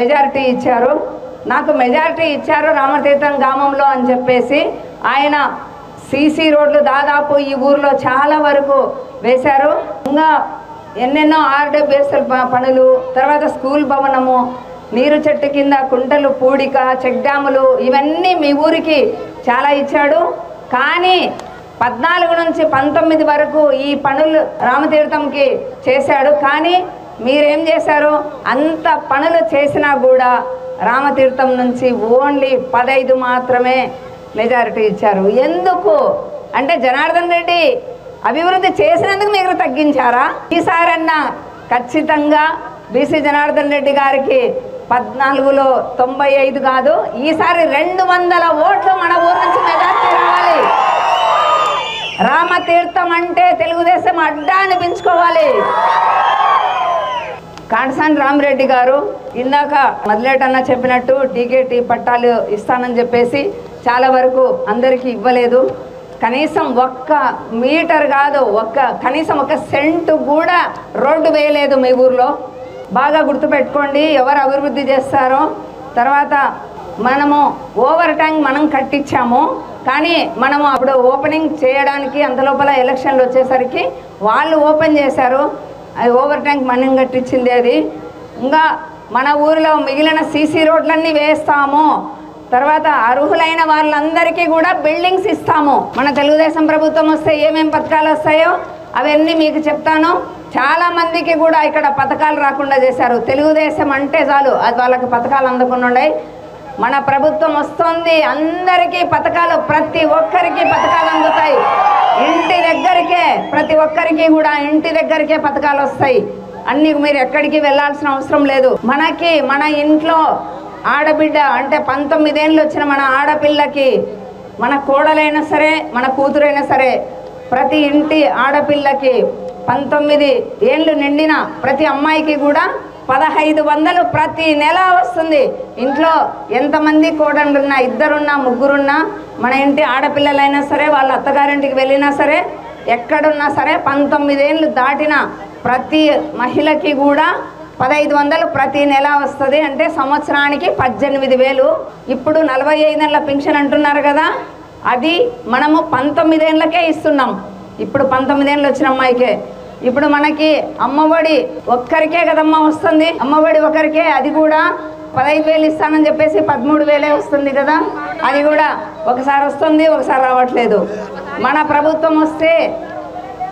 Majority ఇచ్చారు. నాకు majority ఇచ్చారు రామతీర్థం గ్రామంలో అని చెప్పేసి ఆయన సీసీ రోడ్లు దాదాపు ఈ ఊర్లో చాలా వరకు వేశారు. ఇంకా ఎన్నెన్నో ఆర్డబ్ల్యూఎస్ఎల్ పనులు తర్వాత స్కూల్ భవనము నీరు చెట్టు కింద కుంటలు పూడిక చెక్ డ్యాములు ఇవన్నీ మీ ఊరికి చాలా ఇచ్చాడు. కానీ పద్నాలుగు నుంచి పంతొమ్మిది వరకు ఈ పనులు రామతీర్థంకి చేశాడు. కానీ మీరేం చేశారు? అంత పనులు చేసినా కూడా రామతీర్థం నుంచి ఓన్లీ పదైదు మాత్రమే మెజారిటీ ఇచ్చారు. ఎందుకు? అంటే జనార్దన్ రెడ్డి అభివృద్ధి చేసినందుకు మీరు తగ్గించారా? ఈసారన్నా ఖచ్చితంగా బీసీ జనార్దన్ రెడ్డి గారికి పద్నాలుగులో తొంభై ఐదు కాదు ఈసారి రెండు వందల ఓట్లు మన ఊరు నుంచి మెజారిటీ రావాలి. రామతీర్థం అంటే తెలుగుదేశం అడ్డా అనిపించుకోవాలి. కాణసాని రామరెడ్డి గారు ఇందాక మొదలేటన్న చెప్పినట్టు టీకేటీ పట్టాలు ఇస్తానని చెప్పేసి చాలా వరకు అందరికీ ఇవ్వలేదు. కనీసం ఒక్క మీటర్ కాదు ఒక్క కనీసం ఒక సెంటు కూడా రోడ్డు వేయలేదు మీ ఊర్లో. బాగా గుర్తుపెట్టుకోండి ఎవరు అభివృద్ధి చేస్తారో. తర్వాత మనము ఓవర్ ట్యాంక్ మనం కట్టించాము. కానీ మనము అప్పుడు ఓపెనింగ్ చేయడానికి అంత లోపల ఎలక్షన్లు వచ్చేసరికి వాళ్ళు ఓపెన్ చేశారు. అది ఓవర్ ట్యాంక్ మనం కట్టించింది అది. ఇంకా మన ఊరిలో మిగిలిన సీసీ రోడ్లన్నీ వేస్తాము. తర్వాత అర్హులైన వాళ్ళందరికీ కూడా బిల్డింగ్స్ ఇస్తాము. మన తెలుగుదేశం ప్రభుత్వం వస్తే ఏమేమి పథకాలు వస్తాయో అవన్నీ మీకు చెప్తాను. చాలా మందికి కూడా ఇక్కడ పథకాలు రాకుండా చేశారు. తెలుగుదేశం అంటే చాలు అది వాళ్ళకి పథకాలు అందకుండా ఉన్నాయి. మన ప్రభుత్వం వస్తుంది అందరికీ పథకాలు ప్రతి ఒక్కరికి పథకాలు అందుతాయి. ఇంటి దగ్గరికే ప్రతి ఒక్కరికి కూడా ఇంటి దగ్గరికే పథకాలు వస్తాయి. అన్ని మీరు ఎక్కడికి వెళ్ళాల్సిన అవసరం లేదు. మనకి మన ఇంట్లో ఆడబిడ్డ అంటే పంతొమ్మిదేళ్ళు వచ్చిన మన ఆడపిల్లకి మన కోడలైనా సరే మన కూతురైనా సరే ప్రతి ఇంటి ఆడపిల్లకి పంతొమ్మిది ఏళ్ళు నిండిన ప్రతి అమ్మాయికి కూడా పదహైదు వందలు ప్రతి నెల వస్తుంది. ఇంట్లో ఎంతమంది కోడళ్ళున్నా ఇద్దరున్నా ముగ్గురున్నా మన ఇంటి ఆడపిల్లలైనా సరే వాళ్ళ అత్తగారింటికి వెళ్ళినా సరే ఎక్కడున్నా సరే పంతొమ్మిదేళ్ళు దాటిన ప్రతి మహిళకి కూడా పదహైదు వందలు ప్రతి నెల వస్తుంది. అంటే సంవత్సరానికి పద్దెనిమిది వేలు. ఇప్పుడు నలభై ఐదేళ్ళ పెన్షన్ అంటున్నారు కదా. అది మనము పంతొమ్మిదేళ్ళకే ఇస్తున్నాం. ఇప్పుడు పంతొమ్మిదేళ్ళు వచ్చిన అమ్మాయికే. ఇప్పుడు మనకి అమ్మఒడి ఒక్కరికే కదమ్మా వస్తుంది. అమ్మఒడి ఒకరికే అది కూడా పదహైదు వేలు ఇస్తానని చెప్పేసి పదమూడు వేలే వస్తుంది కదా. అది కూడా ఒకసారి వస్తుంది ఒకసారి రావట్లేదు. మన ప్రభుత్వం వస్తే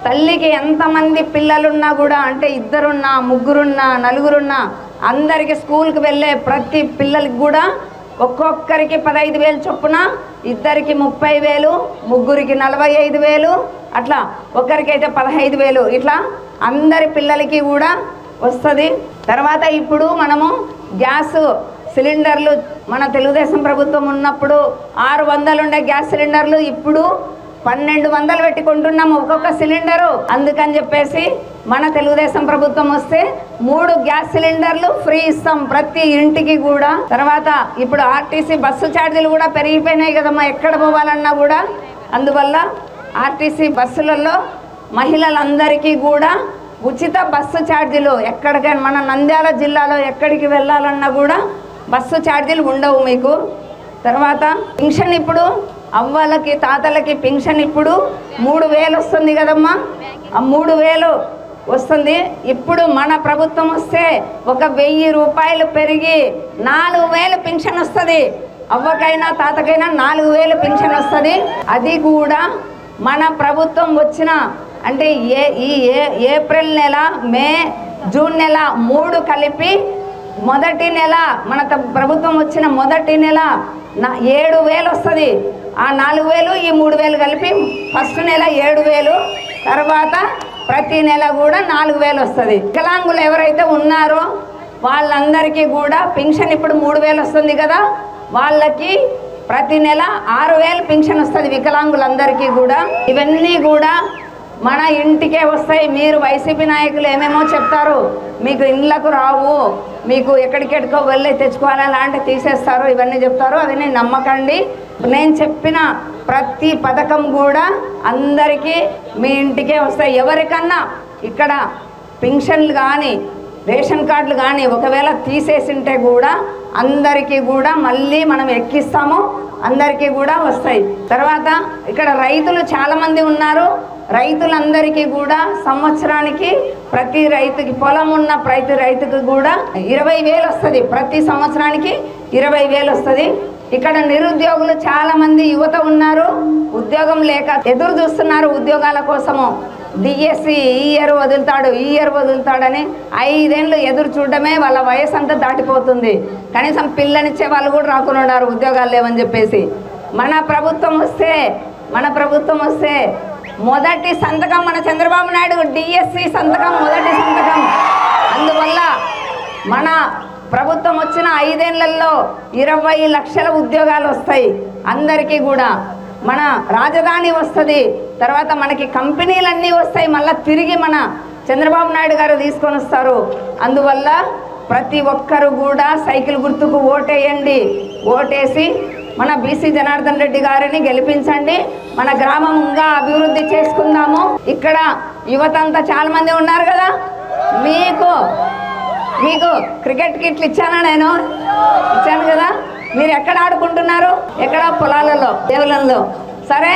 తల్లికి ఎంతమంది పిల్లలున్నా కూడా అంటే ఇద్దరున్నా ముగ్గురున్నా నలుగురున్నా అందరికీ స్కూల్కి వెళ్ళే ప్రతి పిల్లలకి కూడా ఒక్కొక్కరికి పదహైదు వేలు చొప్పున ఇద్దరికి ముప్పై వేలు ముగ్గురికి నలభై ఐదు వేలు అట్లా ఒక్కరికైతే పదహైదు వేలు ఇట్లా అందరి పిల్లలకి కూడా వస్తుంది. తర్వాత ఇప్పుడు మనము గ్యాస్ సిలిండర్లు మన తెలుగుదేశం ప్రభుత్వం ఉన్నప్పుడు ఆరు వందలు ఉండే గ్యాస్ సిలిండర్లు ఇప్పుడు పన్నెండు వందలు పెట్టి కొంటున్నాము ఒక్కొక్క సిలిండరు. అందుకని చెప్పేసి మన తెలుగుదేశం ప్రభుత్వం వస్తే మూడు గ్యాస్ సిలిండర్లు ఫ్రీ ఇస్తాం ప్రతి ఇంటికి కూడా. తర్వాత ఇప్పుడు ఆర్టీసీ బస్సు ఛార్జీలు కూడా పెరిగిపోయినాయి కదమ్మా ఎక్కడ పోవాలన్నా కూడా. అందువల్ల ఆర్టీసీ బస్సులలో మహిళలందరికీ కూడా ఉచిత బస్సు ఛార్జీలు ఎక్కడికైనా మన నంద్యాల జిల్లాలో ఎక్కడికి వెళ్ళాలన్నా కూడా బస్సు ఛార్జీలు ఉండవు మీకు. తర్వాత పింఛన్ ఇప్పుడు అవ్వలకి తాతలకి పింఛన్ ఇప్పుడు మూడు వేలు వస్తుంది కదమ్మా. ఆ మూడు వేలు వస్తుంది. ఇప్పుడు మన ప్రభుత్వం వస్తే ఒక వెయ్యి రూపాయలు పెరిగి నాలుగు వేలు పింఛన్ వస్తుంది. అవ్వకైనా తాతకైనా నాలుగు వేలు పింఛన్ వస్తుంది. అది కూడా మన ప్రభుత్వం వచ్చిన అంటే ఏ ఈ ఏ ఏప్రిల్ నెల మే జూన్ నెల మూడు కలిపి మొదటి నెల మన త- ప్రభుత్వం వచ్చిన మొదటి నెల నా ఏడు వేలు వస్తుంది. ఆ నాలుగు వేలు ఈ మూడు వేలు కలిపి ఫస్ట్ నెల ఏడు వేలు తర్వాత ప్రతి నెల కూడా నాలుగు వేలు వస్తుంది. వికలాంగులు ఎవరైతే ఉన్నారో వాళ్ళందరికీ కూడా పెన్షన్ ఇప్పుడు మూడు వేలు వస్తుంది కదా. వాళ్ళకి ప్రతి నెల ఆరు వేలు పెన్షన్ వస్తుంది వికలాంగులందరికీ కూడా. ఇవన్నీ కూడా మన ఇంటికే వస్తాయి. మీరు వైసీపీ నాయకులు ఏమేమో చెప్తారు. మీకు ఇండ్లకు రావు. మీకు ఎక్కడికెక్కడికో వెళ్ళి తెచ్చుకోవాలి అలాంటి తీసేస్తారు. ఇవన్నీ చెప్తారు. అవన్నీ నమ్మకండి. నేను చెప్పిన ప్రతి పథకం కూడా అందరికీ మీ ఇంటికే వస్తాయి. ఎవరికన్నా ఇక్కడ పెన్షన్లు కానీ రేషన్ కార్డులు కానీ ఒకవేళ తీసేసింటే కూడా అందరికీ కూడా మళ్ళీ మనం ఎక్కిస్తాము. అందరికీ కూడా వస్తాయి. తర్వాత ఇక్కడ రైతులు చాలామంది ఉన్నారు. రైతులందరికీ కూడా సంవత్సరానికి ప్రతి రైతుకి పొలం ఉన్న ప్రతి రైతుకి కూడా ఇరవై వేలు వస్తుంది. ప్రతి సంవత్సరానికి ఇరవై వేలు వస్తుంది. ఇక్కడ నిరుద్యోగులు చాలా మంది యువత ఉన్నారు. ఉద్యోగం లేక ఎదురు చూస్తున్నారు ఉద్యోగాల కోసము. డిఎస్సి ఈ ఇయర్ వదులుతాడు ఈ ఇయర్ వదులుతాడని ఐదేళ్ళు ఎదురు చూడడమే వాళ్ళ వయసు అంతా దాటిపోతుంది. కనీసం పిల్లనిచ్చే వాళ్ళు కూడా రాకుండా ఉన్నారు ఉద్యోగాలు లేవని చెప్పేసి. మన ప్రభుత్వం వస్తే మన ప్రభుత్వం వస్తే మొదటి సంతకం మన చంద్రబాబు నాయుడు డిఎస్సి సంతకం మొదటి సంతకం. అందువల్ల మన ప్రభుత్వం వచ్చిన ఐదేళ్ళలో ఇరవై లక్షల ఉద్యోగాలు వస్తాయి. అందరికీ కూడా. మన రాజధాని వస్తుంది. తర్వాత మనకి కంపెనీలన్నీ వస్తాయి. మళ్ళీ తిరిగి మన చంద్రబాబు నాయుడు గారు తీసుకొని వస్తారు. అందువల్ల ప్రతి ఒక్కరు కూడా సైకిల్ గుర్తుకు ఓటేయండి. ఓటేసి మన బీసీ జనార్దన్ రెడ్డి గారిని గెలిపించండి. మన గ్రామం ఇంకా అభివృద్ధి చేసుకుందాము. ఇక్కడ యువత అంతా చాలా మంది ఉన్నారు కదా. మీకు మీకు క్రికెట్ కిట్లు ఇచ్చానా నేను? ఇచ్చాను కదా. మీరు ఎక్కడ ఆడుకుంటున్నారు? ఎక్కడ? పొలాలలో దేవులలో సరే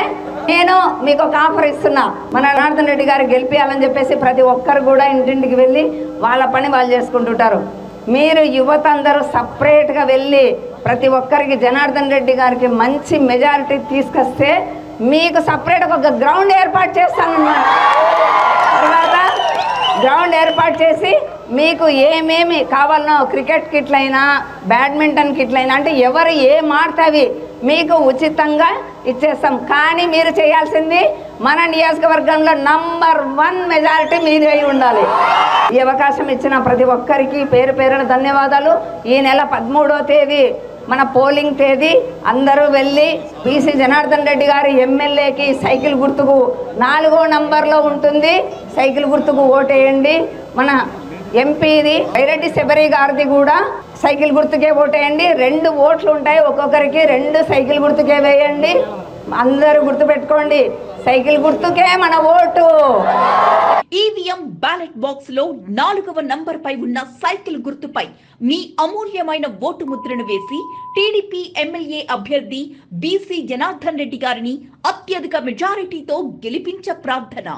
నేను మీకు ఒక ఆఫర్ ఇస్తున్నా. మన జనార్దన్ రెడ్డి గారు గెలిపించాలని చెప్పేసి ప్రతి ఒక్కరు కూడా ఇంటింటికి వెళ్ళి వాళ్ళ పని వాళ్ళు చేసుకుంటుంటారు. మీరు యువత అందరూ సపరేట్గా వెళ్ళి ప్రతి ఒక్కరికి జనార్దన్ రెడ్డి గారికి మంచి మెజారిటీ తీసుకొస్తే మీకు సపరేట్ ఒక గ్రౌండ్ ఏర్పాటు చేస్తానన్నమాట తర్వాత గ్రౌండ్ ఏర్పాటు చేసి మీకు ఏమేమి కావాలనో క్రికెట్ కిట్లైనా బ్యాడ్మింటన్ కిట్లైనా అంటే ఎవరు ఏం ఆడతావి మీకు ఉచితంగా ఇచ్చేస్తాం. కానీ మీరు చేయాల్సింది మన నియోజకవర్గంలో నంబర్ వన్ మెజారిటీ మీరే ఉండాలి. ఈ అవకాశం ఇచ్చిన ప్రతి ఒక్కరికి పేరు పేరున ధన్యవాదాలు. ఈ నెల పదమూడో తేదీ మన పోలింగ్ తేదీ అందరూ వెళ్ళి బీసీ జనార్దన్ రెడ్డి గారి ఎమ్మెల్యేకి సైకిల్ గుర్తుకు నాలుగో నంబర్లో ఉంటుంది. సైకిల్ గుర్తుకు ఓటేయండి. మన ఎంపీది వైరెడ్డి శబరి గారిది కూడా సైకిల్ గుర్తుకే ఓటేయండి. రెండు ఓట్లు ఉంటాయి ఒక్కొక్కరికి రెండు సైకిల్ గుర్తుకే వేయండి. అందరూ గుర్తుపెట్టుకోండి. సైకిల్ గుర్తుకే మన ఓటు. ఈవీఎం బ్యాలెట్ బాక్స్లో నాలుగవ నంబర్ పై ఉన్న సైకిల్ గుర్తుపై మీ అమూల్యమైన ఓటు ముద్రను వేసి టీడీపీ ఎమ్మెల్యే అభ్యర్థి బీసీ జనార్దన్ రెడ్డి గారిని అత్యధిక మెజారిటీతో గెలిపించ ప్రార్థన.